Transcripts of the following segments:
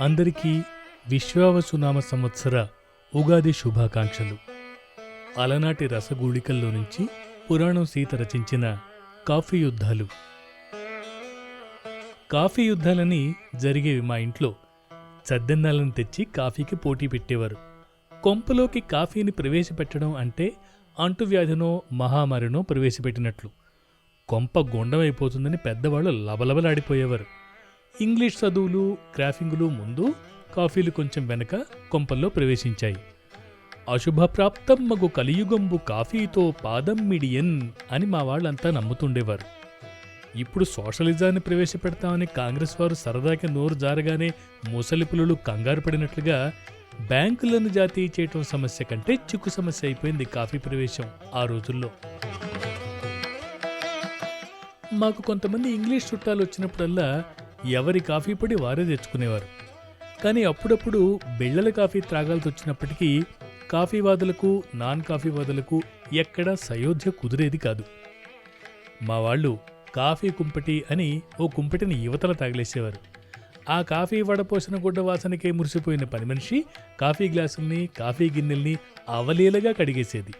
అందరికీ విశ్వావసునామ సంవత్సర ఉగాది శుభాకాంక్షలు. అలనాటి రసగూళికల్లో నుంచి పురాణం సీత రచించిన కాఫీ యుద్ధాలు. కాఫీ యుద్ధాలని జరిగేవి మా ఇంట్లో చద్దెన్నాలను తెచ్చి కాఫీకి పోటీ పెట్టేవారు. కొంపలోకి కాఫీని ప్రవేశపెట్టడం అంటే అంటువ్యాధినో మహామారినో ప్రవేశపెట్టినట్లు. కొంప గుండమైపోతుందని పెద్దవాళ్ళు లబలబలాడిపోయేవారు. ఇంగ్లీష్ చదువులు క్రాఫింగులు ముందు కాఫీలు కొంచెం వెనక కొంపల్లో ప్రవేశించాయి. అశుభప్రాప్తం మగు కలియుగంబు కాఫీతో పాదం మిడియన్ అని మా వాళ్ళంతా నమ్ముతుండేవారు. ఇప్పుడు సోషలిజాన్ని ప్రవేశపెడతామని కాంగ్రెస్ వారు సరదాకి నోరు జారగానే ముసలి పులులు కంగారు పడినట్లుగా బ్యాంకులను జాతీయ చేయటం సమస్య కంటే చిక్కు సమస్య అయిపోయింది కాఫీ ప్రవేశం ఆ రోజుల్లో. మాకు కొంతమంది ఇంగ్లీష్ చుట్టాలు వచ్చినప్పుడల్లా ఎవరి కాఫీ పొడి వారే తెచ్చుకునేవారు. కానీ అప్పుడప్పుడు బిళ్ళల కాఫీ త్రాగాల్సి వచ్చినప్పటికీ కాఫీ వాదులకు నాన్ కాఫీ వాదులకు ఎక్కడా సయోధ్య కుదిరేది కాదు. మా వాళ్ళు కాఫీ కుంపటి అని ఓ కుంపటిని యువతల తాగిలేసేవారు. ఆ కాఫీ వడపోసిన గుడ్డ వాసనకే మురిసిపోయిన పని మనిషి కాఫీ గ్లాసుల్ని కాఫీ గిన్నెల్ని అవలీలగా కడిగేసేది.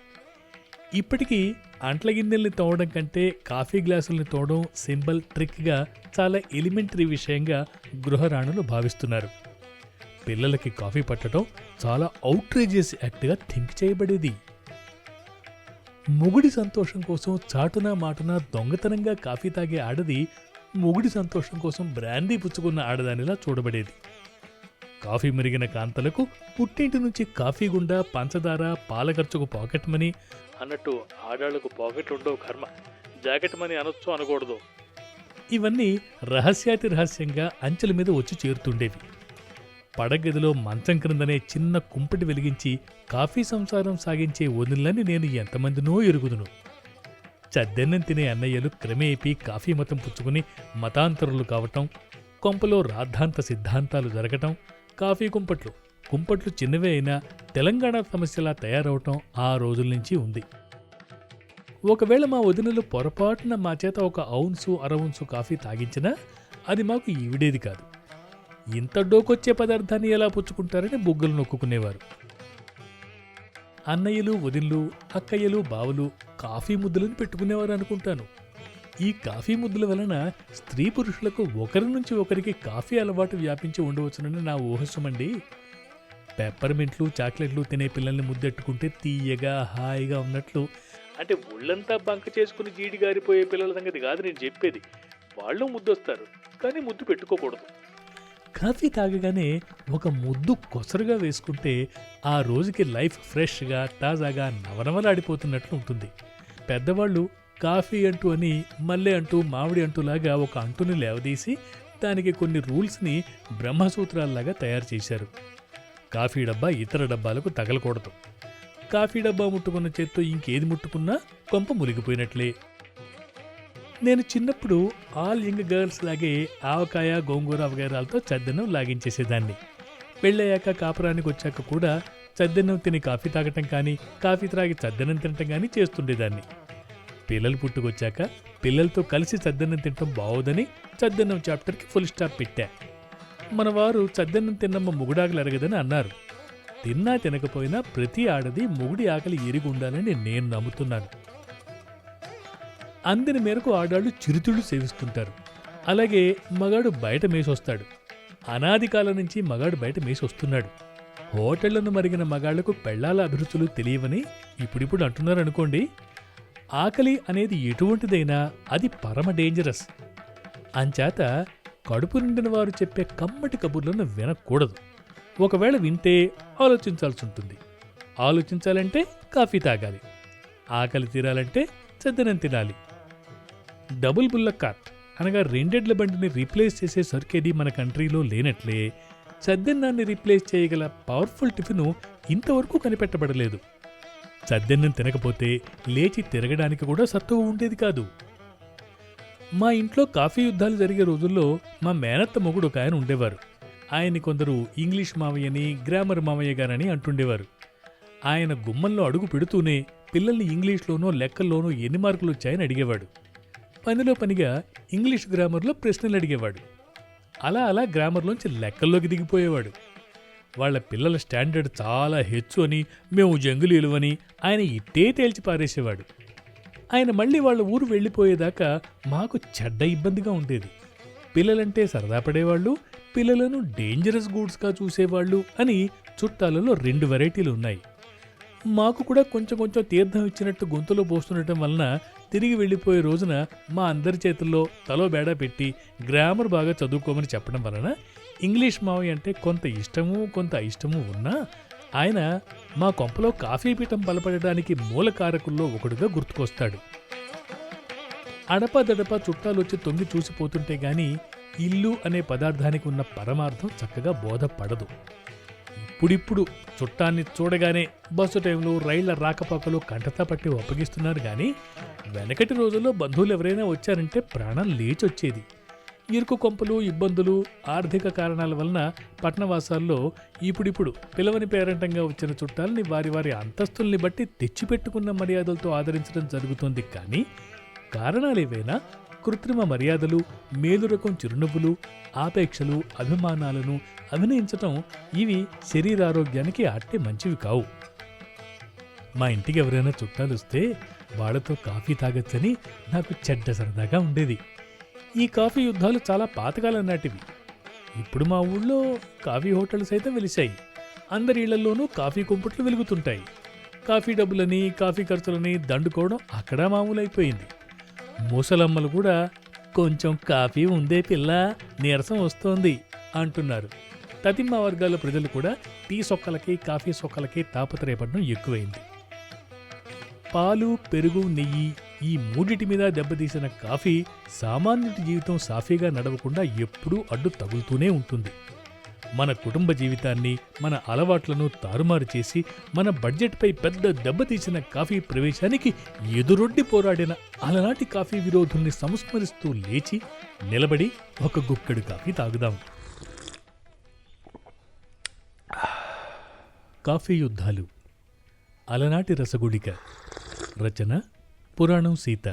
ఇప్పటికీ అంట్ల గిన్నెల్ని తోవడం కంటే కాఫీ గ్లాసుల్ని తోవడం సింబల్ ట్రిక్గా చాలా ఎలిమెంటరీ విషయంగా గృహరాణులు భావిస్తున్నారు. పిల్లలకి కాఫీ పట్టడం చాలా అవుట్రేజియస్ యాక్ట్గా థింక్ చేయబడేది. మొగుడి సంతోషం కోసం చాటున మాటున దొంగతనంగా కాఫీ తాగే ఆడది మొగుడి సంతోషం కోసం బ్రాందీ పుచ్చుకున్న ఆడదానిలా చూడబడేది. కాఫీ మెరిగిన కాంతలకు పుట్టింటి నుంచి కాఫీ గుండా పంచదార పాల ఖర్చుకు పాకెట్ మనీ అన్నట్టు ఆడాళ్ళకు పాకెట్ ఉండవు కర్మ. జాకెట్ మనీ అనొచ్చు అనకూడదు. ఇవన్నీ రహస్యాతి రహస్యంగా అంచెల మీద వచ్చి చేరుతుండేవి. పడగదిలో మంచం క్రిందనే చిన్న కుంపటి వెలిగించి కాఫీ సంసారం సాగించే వదిలని నేను ఎంతమందినో ఎరుగుదును. చద్దెన్నం తినే అన్నయ్యలు క్రమేపీ కాఫీ మతం పుచ్చుకుని మతాంతరులు కావటం కొంపలో రాద్ధాంత సిద్ధాంతాలు జరగటం కాఫీ కుంపట్లు. కుంపట్లు చిన్నవే అయినా తెలంగాణ సమస్యలా తయారవటం ఆ రోజుల నుంచి ఉంది. ఒకవేళ మా వదినలు పొరపాటున మా చేత ఒక ఔన్సు అరౌన్సు కాఫీ తాగించినా అది మాకు ఈవిడేది కాదు. ఇంత డోకొచ్చే పదార్థాన్ని ఎలా పుచ్చుకుంటారని బుగ్గలు నొక్కుకునేవారు. అన్నయ్యలు వదిన్లు అక్కయ్యలు బావలు కాఫీ ముద్దులను పెట్టుకునేవారు అనుకుంటాను ఈ కాఫీ ముద్దుల వలన స్త్రీ పురుషులకు ఒకరి నుంచి ఒకరికి కాఫీ అలవాటు వ్యాపించి ఉండవచ్చునని నా ఊహస్సుమండి పెప్పర్మెంట్లు చాక్లెట్లు తినే పిల్లల్ని ముద్దెట్టుకుంటే తీయగా హాయిగా ఉన్నట్లు. అంటే ఒళ్ళంతా బంక చేసుకుని జీడి గారిపోయే పిల్లల సంగతి కాదు నేను చెప్పేది. వాళ్ళు ముద్దొస్తారు కానీ ముద్దు పెట్టుకోకూడదు. కాఫీ తాగగానే ఒక ముద్దు కొసరుగా వేసుకుంటే ఆ రోజుకి లైఫ్ ఫ్రెష్గా తాజాగా నవనవలాడిపోతున్నట్లు ఉంటుంది. పెద్దవాళ్ళు కాఫీ అంటూ అని మల్లె అంటూ మామిడి అంటూలాగా ఒక అంటుని లేవదీసి దానికి కొన్ని రూల్స్ని బ్రహ్మసూత్రాల్లాగా తయారు చేశారు. కాఫీ డబ్బా ఇతర డబ్బాలకు తగలకూడదు. కాఫీ డబ్బా ముట్టుకున్న చేత్తో ఇంకేది ముట్టుకున్నా కొంప మునిగిపోయినట్లే నేను చిన్నప్పుడు ఆల్ యంగ్ గర్ల్స్ లాగే ఆవకాయ గోంగూర వగైరాలతో చద్దన్నం లాగించేసేదాన్ని. పెళ్ళయ్యాక కాపురానికి వచ్చాక కూడా చద్దన్నం తిని కాఫీ తాగటం కానీ కాఫీ త్రాగి చద్దనం తినటం కానీ చేస్తుండేదాన్ని. పిల్లలు పుట్టుకొచ్చాక పిల్లలతో కలిసి చద్దన్నం తినటం బాగోదని చద్దన్నం చాప్టర్కి ఫుల్ స్టాప్ పెట్టా. మన వారు చద్దన్నం తిన్నమ్మ ముగుడాకలి ఎరగదని అన్నారు. తిన్నా తినకపోయినా ప్రతి ఆడది మొగుడి ఆకలి ఎరిగి ఉండాలని నేను నమ్ముతున్నాను. అందిన మేరకు ఆడాళ్ళు చిరుతుళ్ళు సేవిస్తుంటారు. అలాగే మగాడు బయట మేసొస్తాడు. అనాది కాలం నుంచి మగాడు బయట మేసొస్తున్నాడు. హోటళ్ళను మరిగిన మగాళ్ళకు పెళ్ళాల అభిరుచులు తెలియవని ఇప్పుడిప్పుడు అంటున్నారు అనుకోండి ఆకలి అనేది ఎటువంటిదైనా అది పరమ డేంజరస్ అంచేత కడుపు నిండిన వారు చెప్పే కమ్మటి కబుర్లను వినకూడదు. ఒకవేళ వింటే ఆలోచించాల్సి ఉంటుంది. ఆలోచించాలంటే కాఫీ తాగాలి. ఆకలి తీరాలంటే చద్దనం తినాలి. డబుల్ బుల్ల కార్ట్ అనగా రెండెడ్ల బండిని రీప్లేస్ చేసే సర్కేది మన కంట్రీలో లేనట్లే చద్దన్నాన్ని రీప్లేస్ చేయగల పవర్ఫుల్ టిఫిను ఇంతవరకు కనిపెట్టబడలేదు. చద్దెన్నం తినకపోతే లేచి తిరగడానికి కూడా సత్తువ ఉండేది కాదు. మా ఇంట్లో కాఫీ యుద్ధాలు జరిగే రోజుల్లో మా మేనత్త మొగుడు ఒక ఆయన ఉండేవారు. ఆయన్ని కొందరు ఇంగ్లీష్ మావయ్యని గ్రామర్ మావయ్య గారని అంటుండేవారు. ఆయన గుమ్మంలో అడుగు పెడుతూనే పిల్లల్ని ఇంగ్లీష్లోనో లెక్కల్లోనో ఎన్ని మార్కులు వచ్చాయని అడిగేవాడు. పనిలో పనిగా ఇంగ్లీష్ గ్రామర్లో ప్రశ్నలు అడిగేవాడు. అలా అలా గ్రామర్లోంచి లెక్కల్లోకి దిగిపోయేవాడు. వాళ్ళ పిల్లల స్టాండర్డ్ చాలా హెచ్చు అని మేము జంగులీలువని ఆయన ఇట్టే తేల్చి పారేసేవాడు. ఆయన మళ్ళీ వాళ్ళ ఊరు వెళ్ళిపోయేదాకా మాకు చెడ్డ ఇబ్బందిగా ఉండేది. పిల్లలంటే సరదా పడేవాళ్ళు పిల్లలను డేంజరస్ గూడ్స్గా చూసేవాళ్ళు అని చుట్టాలలో రెండు వెరైటీలు ఉన్నాయి. మాకు కూడా కొంచెం కొంచెం తీర్థం ఇచ్చినట్టు గొంతులో పోస్తుండటం వలన తిరిగి వెళ్ళిపోయే రోజున మా అందరి చేతుల్లో తలో బేడా పెట్టి గ్రామర్ బాగా చదువుకోమని చెప్పడం వలన ఇంగ్లీష్ మావయ్య అంటే కొంత ఇష్టము కొంత అయిష్టము ఉన్నా ఆయన మా కొంపలో కాఫీ పీఠం బలపడడానికి మూల కారకుల్లో ఒకడుగా గుర్తుకొస్తాడు. అడపదడప చుట్టాలు వచ్చి తొంగి చూసిపోతుంటే గాని ఇల్లు అనే పదార్థానికి ఉన్న పరమార్థం చక్కగా బోధపడదు. ఇప్పుడిప్పుడు చుట్టాన్ని చూడగానే బస్సు టైంలో రైళ్ళ రాకపోకలు కంటతా పట్టి ఒప్పగిస్తున్నారు కానీ వెనకటి రోజుల్లో బంధువులు ఎవరైనా వచ్చారంటే ప్రాణం లేచొచ్చేది. ఇరుకు కొంపలు ఇబ్బందులు ఆర్థిక కారణాల వలన పట్టణవాసాల్లో ఇప్పుడిప్పుడు పిలవని పేరంటంగా వచ్చిన చుట్టాలని వారి వారి అంతస్తుల్ని బట్టి తెచ్చిపెట్టుకున్న మర్యాదలతో ఆదరించడం జరుగుతోంది కానీ కారణాలేవైనా కృత్రిమ మర్యాదలు మేలు రకం చిరునవ్వులు ఆపేక్షలు అభిమానాలను అభినయించటం ఇవి శరీరారోగ్యానికి అట్టే మంచివి కావు. మా ఇంటికి ఎవరైనా చుట్టాలు వస్తే వాళ్ళతో కాఫీ తాగొచ్చని నాకు చెడ్డ సరదాగా ఉండేది. ఈ కాఫీ యుద్ధాలు చాలా పాతకాలం నాటివి. ఇప్పుడు మా ఊళ్ళో కాఫీ హోటల్స్ అయితే వెలిశాయి. అందరి ఇళ్ళలోనూ కాఫీ కుంపుట్లు వెలుగుతుంటాయి. కాఫీ డబ్బులని కాఫీ ఖర్చులని దండుకోవడం అక్కడ మామూలైపోయింది. ముసలమ్మలు కూడా కొంచెం కాఫీ ఉందే పిల్ల నీరసం వస్తోంది అంటున్నారు. తతిమ్మ వర్గాల ప్రజలు కూడా టీ సొక్కలకి కాఫీ సొక్కలకి తాపత్రయపడడం ఎక్కువైంది. పాలు పెరుగు నెయ్యి ఈ మూడిటి మీద దెబ్బతీసిన కాఫీ సామాన్యుడి జీవితం సాఫీగా నడవకుండా ఎప్పుడూ అడ్డు తగులుతూనే ఉంటుంది. మన కుటుంబ జీవితాన్ని మన అలవాట్లను తారుమారు చేసి మన బడ్జెట్పై పెద్ద దెబ్బతీసిన కాఫీ ప్రవేశానికి ఎదురొడ్డి పోరాడిన అలనాటి కాఫీ విరోధుల్ని సంస్మరిస్తూ లేచి నిలబడి ఒక గుక్కడు కాఫీ తాగుదాం. కాఫీ యుద్ధాలు అలనాటి రసగుళిక రచన పురాణం సీత